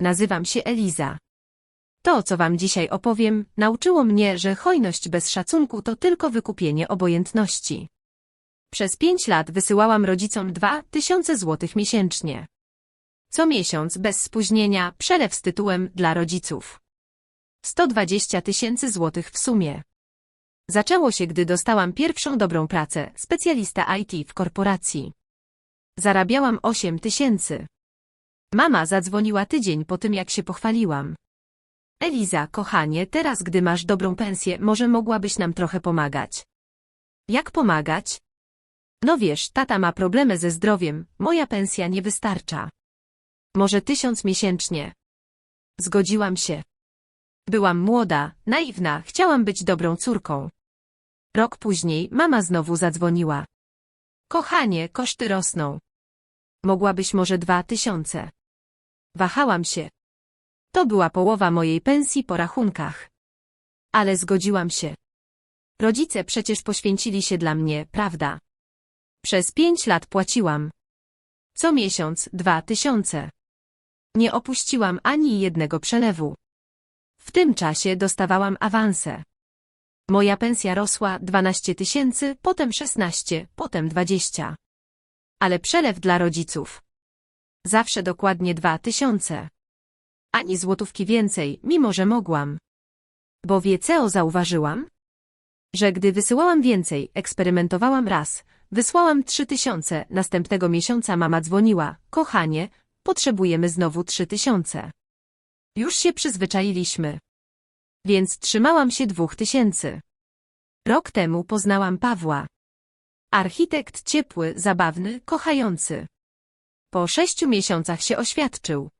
Nazywam się Eliza. To, co wam dzisiaj opowiem, nauczyło mnie, że hojność bez szacunku to tylko wykupienie obojętności. Przez pięć lat wysyłałam rodzicom dwa tysiące złotych miesięcznie. Co miesiąc, bez spóźnienia, przelew z tytułem dla rodziców. 120 tysięcy złotych w sumie. Zaczęło się, gdy dostałam pierwszą dobrą pracę, specjalista IT w korporacji. Zarabiałam 8 tysięcy. Mama zadzwoniła tydzień po tym, jak się pochwaliłam. Eliza, kochanie, teraz gdy masz dobrą pensję, może mogłabyś nam trochę pomagać. Jak pomagać? No wiesz, tata ma problemy ze zdrowiem, moja pensja nie wystarcza. Może tysiąc miesięcznie. Zgodziłam się. Byłam młoda, naiwna, chciałam być dobrą córką. Rok później mama znowu zadzwoniła. Kochanie, koszty rosną. Mogłabyś może dwa tysiące. Wahałam się. To była połowa mojej pensji po rachunkach. Ale zgodziłam się. Rodzice przecież poświęcili się dla mnie, prawda? Przez pięć lat płaciłam. Co miesiąc dwa tysiące. Nie opuściłam ani jednego przelewu. W tym czasie dostawałam awanse. Moja pensja rosła 12 tysięcy, potem 16, potem 20. Ale przelew dla rodziców. Zawsze dokładnie dwa tysiące. Ani złotówki więcej, mimo że mogłam. Bo wie co zauważyłam? Że gdy wysyłałam więcej, eksperymentowałam raz, wysłałam trzy tysiące, następnego miesiąca mama dzwoniła, kochanie, potrzebujemy znowu trzy tysiące. Już się przyzwyczailiśmy. Więc trzymałam się dwóch tysięcy. Rok temu poznałam Pawła. Architekt ciepły, zabawny, kochający. Po sześciu miesiącach się oświadczył.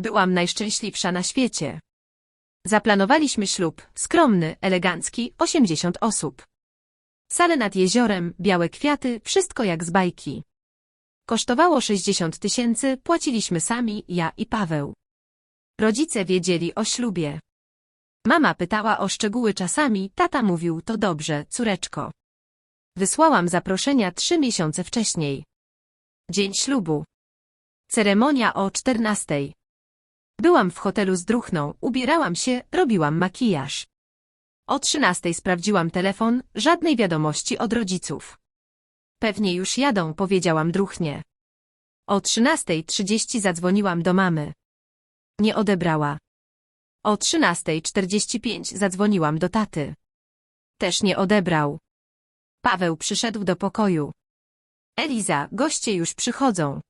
Byłam najszczęśliwsza na świecie. Zaplanowaliśmy ślub, skromny, elegancki, 80 osób. Sale nad jeziorem, białe kwiaty, wszystko jak z bajki. Kosztowało 60 tysięcy, płaciliśmy sami, ja i Paweł. Rodzice wiedzieli o ślubie. Mama pytała o szczegóły czasami, tata mówił to dobrze, córeczko. Wysłałam zaproszenia trzy miesiące wcześniej. Dzień ślubu. Ceremonia o 14. Byłam w hotelu z druchną, ubierałam się, robiłam makijaż. O 13 sprawdziłam telefon, żadnej wiadomości od rodziców. Pewnie już jadą, powiedziałam druchnie. O 13.30 zadzwoniłam do mamy. Nie odebrała. O 13.45 zadzwoniłam do taty. Też nie odebrał. Paweł przyszedł do pokoju. Eliza, goście już przychodzą.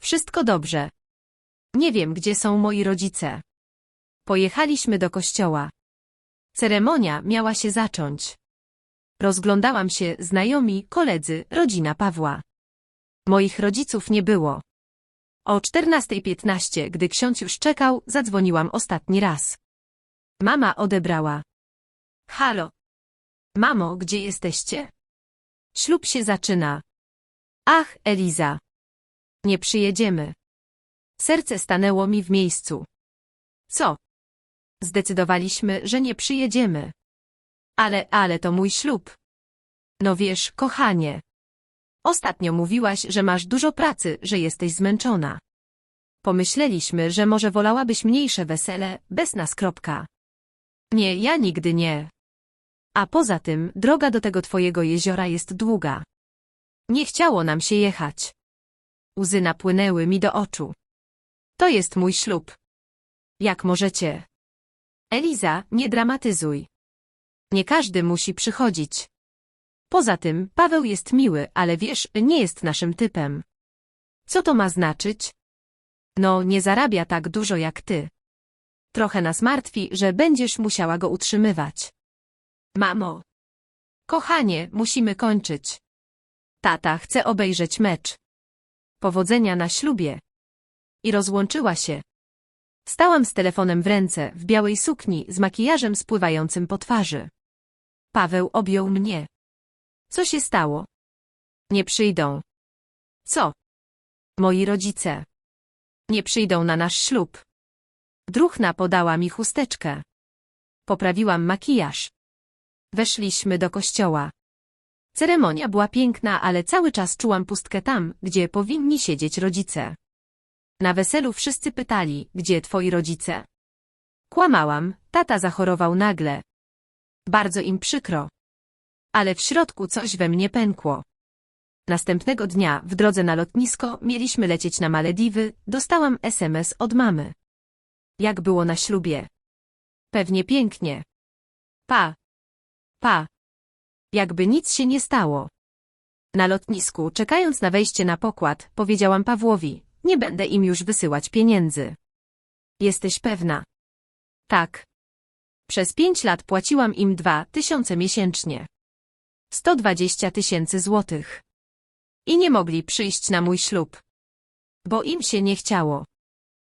Wszystko dobrze. Nie wiem, gdzie są moi rodzice. Pojechaliśmy do kościoła. Ceremonia miała się zacząć. Rozglądałam się, znajomi, koledzy, rodzina Pawła. Moich rodziców nie było. O 14.15, gdy ksiądz już czekał, zadzwoniłam ostatni raz. Mama odebrała. Halo. Mamo, gdzie jesteście? Ślub się zaczyna. Ach, Eliza. Nie przyjedziemy. Serce stanęło mi w miejscu. Co? Zdecydowaliśmy, że nie przyjedziemy. Ale, ale to mój ślub. No wiesz, kochanie. Ostatnio mówiłaś, że masz dużo pracy, że jesteś zmęczona. Pomyśleliśmy, że może wolałabyś mniejsze wesele, bez nas kropka. Nie, ja nigdy nie. A poza tym, droga do tego twojego jeziora jest długa. Nie chciało nam się jechać. Łzy napłynęły mi do oczu. To jest mój ślub. Jak możecie? Eliza, nie dramatyzuj. Nie każdy musi przychodzić. Poza tym, Paweł jest miły, ale wiesz, nie jest naszym typem. Co to ma znaczyć? No, nie zarabia tak dużo jak ty. Trochę nas martwi, że będziesz musiała go utrzymywać. Mamo. Kochanie, musimy kończyć. Tata chce obejrzeć mecz. Powodzenia na ślubie. I rozłączyła się. Stałam z telefonem w ręce, w białej sukni, z makijażem spływającym po twarzy. Paweł objął mnie. Co się stało? Nie przyjdą. Co? Moi rodzice. Nie przyjdą na nasz ślub. Druchna podała mi chusteczkę. Poprawiłam makijaż. Weszliśmy do kościoła. Ceremonia była piękna, ale cały czas czułam pustkę tam, gdzie powinni siedzieć rodzice. Na weselu wszyscy pytali, gdzie twoi rodzice? Kłamałam, tata zachorował nagle. Bardzo im przykro. Ale w środku coś we mnie pękło. Następnego dnia, w drodze na lotnisko, mieliśmy lecieć na Malediwy, dostałam SMS od mamy. Jak było na ślubie? Pewnie pięknie. Pa. Pa. Jakby nic się nie stało. Na lotnisku, czekając na wejście na pokład, powiedziałam Pawłowi, nie będę im już wysyłać pieniędzy. Jesteś pewna? Tak. Przez pięć lat płaciłam im dwa tysiące miesięcznie. 120 tysięcy złotych. I nie mogli przyjść na mój ślub. Bo im się nie chciało.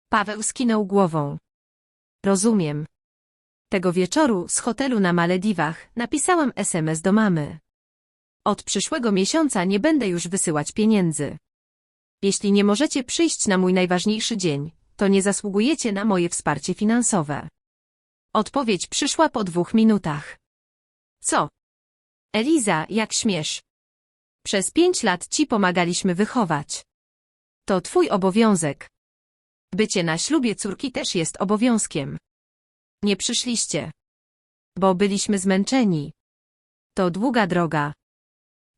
Paweł skinął głową. Rozumiem. Tego wieczoru z hotelu na Malediwach napisałam SMS do mamy. Od przyszłego miesiąca nie będę już wysyłać pieniędzy. Jeśli nie możecie przyjść na mój najważniejszy dzień, to nie zasługujecie na moje wsparcie finansowe. Odpowiedź przyszła po dwóch minutach. Co? Eliza, jak śmiesz? Przez pięć lat ci pomagaliśmy wychować. To twój obowiązek. Bycie na ślubie córki też jest obowiązkiem. Nie przyszliście. Bo byliśmy zmęczeni. To długa droga.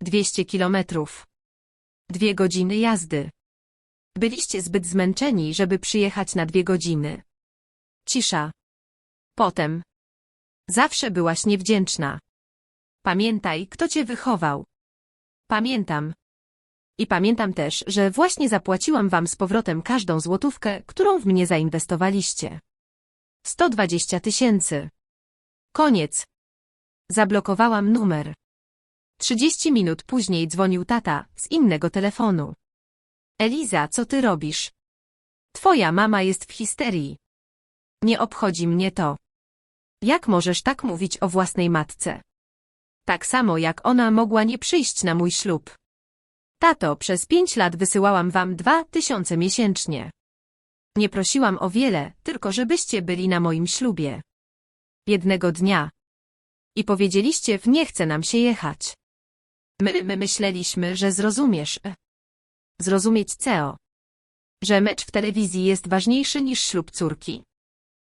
200 kilometrów. Dwie godziny jazdy. Byliście zbyt zmęczeni, żeby przyjechać na dwie godziny. Cisza. Potem. Zawsze byłaś niewdzięczna. Pamiętaj, kto cię wychował. Pamiętam. I pamiętam też, że właśnie zapłaciłam wam z powrotem każdą złotówkę, którą w mnie zainwestowaliście. 120 tysięcy. Koniec. Zablokowałam numer. 30 minut później dzwonił tata z innego telefonu. Eliza, co ty robisz? Twoja mama jest w histerii. Nie obchodzi mnie to. Jak możesz tak mówić o własnej matce? Tak samo jak ona mogła nie przyjść na mój ślub. Tato, przez pięć lat wysyłałam wam dwa tysiące miesięcznie. Nie prosiłam o wiele, tylko żebyście byli na moim ślubie. Jednego dnia. I powiedzieliście w nie chce nam się jechać. My, my myśleliśmy, że zrozumiesz. Zrozumieć CEO. Że mecz w telewizji jest ważniejszy niż ślub córki.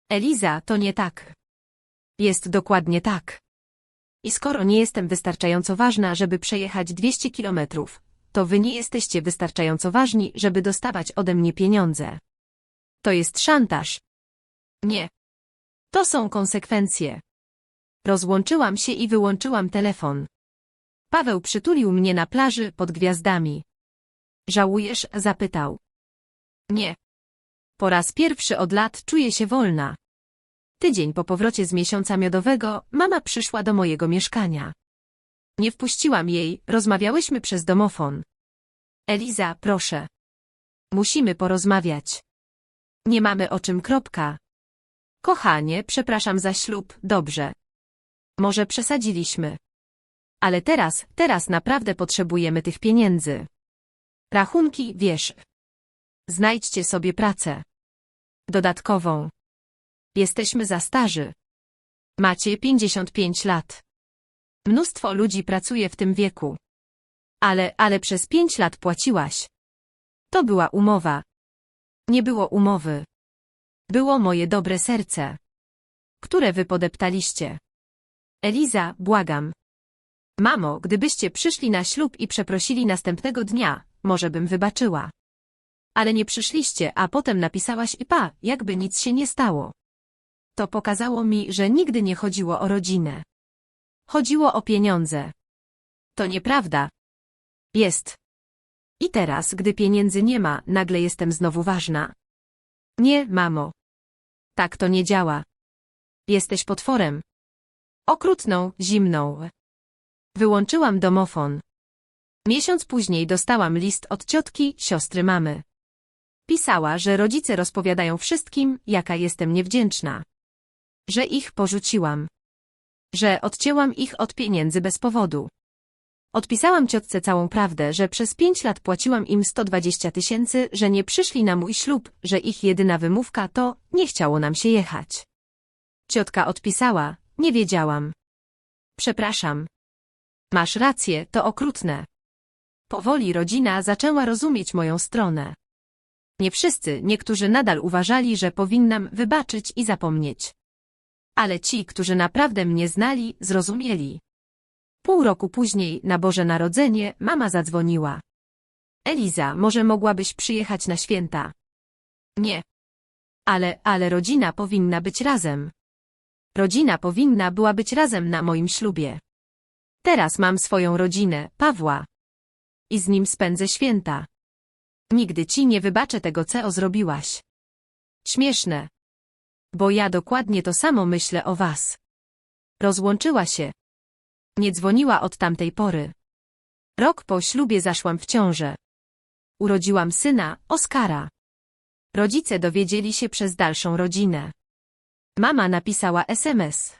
Eliza, to nie tak. Jest dokładnie tak. I skoro nie jestem wystarczająco ważna, żeby przejechać 200 kilometrów, to wy nie jesteście wystarczająco ważni, żeby dostawać ode mnie pieniądze. To jest szantaż. Nie. To są konsekwencje. Rozłączyłam się i wyłączyłam telefon. Paweł przytulił mnie na plaży pod gwiazdami. Żałujesz? zapytał. Nie. Po raz pierwszy od lat czuję się wolna. Tydzień po powrocie z miesiąca miodowego mama przyszła do mojego mieszkania. Nie wpuściłam jej, rozmawiałyśmy przez domofon. Eliza, proszę. Musimy porozmawiać. Nie mamy o czym kropka. Kochanie, przepraszam za ślub, dobrze. Może przesadziliśmy. Ale teraz, teraz naprawdę potrzebujemy tych pieniędzy. Rachunki, wiesz. Znajdźcie sobie pracę. Dodatkową. Jesteśmy za starzy. Macie 55 lat. Mnóstwo ludzi pracuje w tym wieku. Ale, ale przez pięć lat płaciłaś. To była umowa. Nie było umowy. Było moje dobre serce. Które wy podeptaliście. Eliza, błagam. Mamo, gdybyście przyszli na ślub i przeprosili następnego dnia, może bym wybaczyła. Ale nie przyszliście, a potem napisałaś i pa, jakby nic się nie stało. To pokazało mi, że nigdy nie chodziło o rodzinę. Chodziło o pieniądze. To nieprawda. Jest. I teraz, gdy pieniędzy nie ma, nagle jestem znowu ważna. Nie, mamo. Tak to nie działa. Jesteś potworem. Okrutną, zimną. Wyłączyłam domofon. Miesiąc później dostałam list od ciotki, siostry mamy. Pisała, że rodzice rozpowiadają wszystkim, jaka jestem niewdzięczna. Że ich porzuciłam. Że odcięłam ich od pieniędzy bez powodu. Odpisałam ciotce całą prawdę, że przez pięć lat płaciłam im 120 tysięcy, że nie przyszli na mój ślub, że ich jedyna wymówka to nie chciało nam się jechać. Ciotka odpisała, nie wiedziałam. Przepraszam. Masz rację, to okrutne. Powoli rodzina zaczęła rozumieć moją stronę. Nie wszyscy, niektórzy nadal uważali, że powinnam wybaczyć i zapomnieć. Ale ci, którzy naprawdę mnie znali, zrozumieli. Pół roku później, na Boże Narodzenie, mama zadzwoniła. Eliza, może mogłabyś przyjechać na święta? Nie. Ale, ale rodzina powinna być razem. Rodzina powinna była być razem na moim ślubie. Teraz mam swoją rodzinę, Pawła. I z nim spędzę święta. Nigdy ci nie wybaczę tego, co zrobiłaś. Śmieszne. Bo ja dokładnie to samo myślę o was. Rozłączyła się. Nie dzwoniła od tamtej pory. Rok po ślubie zaszłam w ciążę. Urodziłam syna, Oskara. Rodzice dowiedzieli się przez dalszą rodzinę. Mama napisała SMS.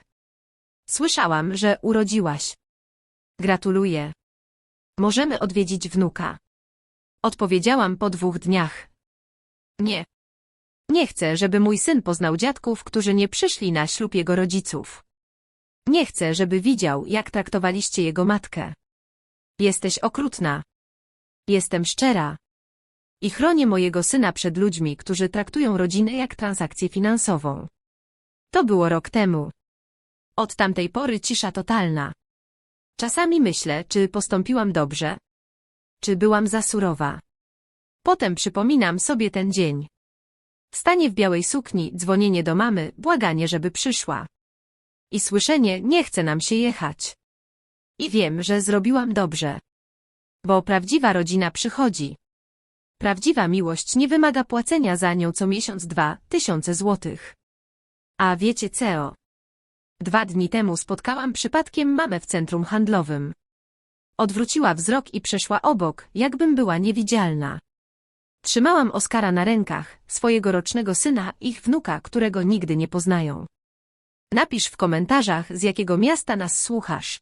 Słyszałam, że urodziłaś. Gratuluję. Możemy odwiedzić wnuka. Odpowiedziałam po dwóch dniach. Nie. Nie chcę, żeby mój syn poznał dziadków, którzy nie przyszli na ślub jego rodziców. Nie chcę, żeby widział, jak traktowaliście jego matkę. Jesteś okrutna. Jestem szczera. I chronię mojego syna przed ludźmi, którzy traktują rodzinę jak transakcję finansową. To było rok temu. Od tamtej pory cisza totalna. Czasami myślę, czy postąpiłam dobrze, czy byłam za surowa. Potem przypominam sobie ten dzień. Stanie w białej sukni, dzwonienie do mamy, błaganie, żeby przyszła. I słyszenie, nie chce nam się jechać. I wiem, że zrobiłam dobrze. Bo prawdziwa rodzina przychodzi. Prawdziwa miłość nie wymaga płacenia za nią co miesiąc dwa tysiące złotych. A wiecie co? Dwa dni temu spotkałam przypadkiem mamę w centrum handlowym. Odwróciła wzrok i przeszła obok, jakbym była niewidzialna. Trzymałam Oskara na rękach, swojego rocznego syna, ich wnuka, którego nigdy nie poznają. Napisz w komentarzach, z jakiego miasta nas słuchasz.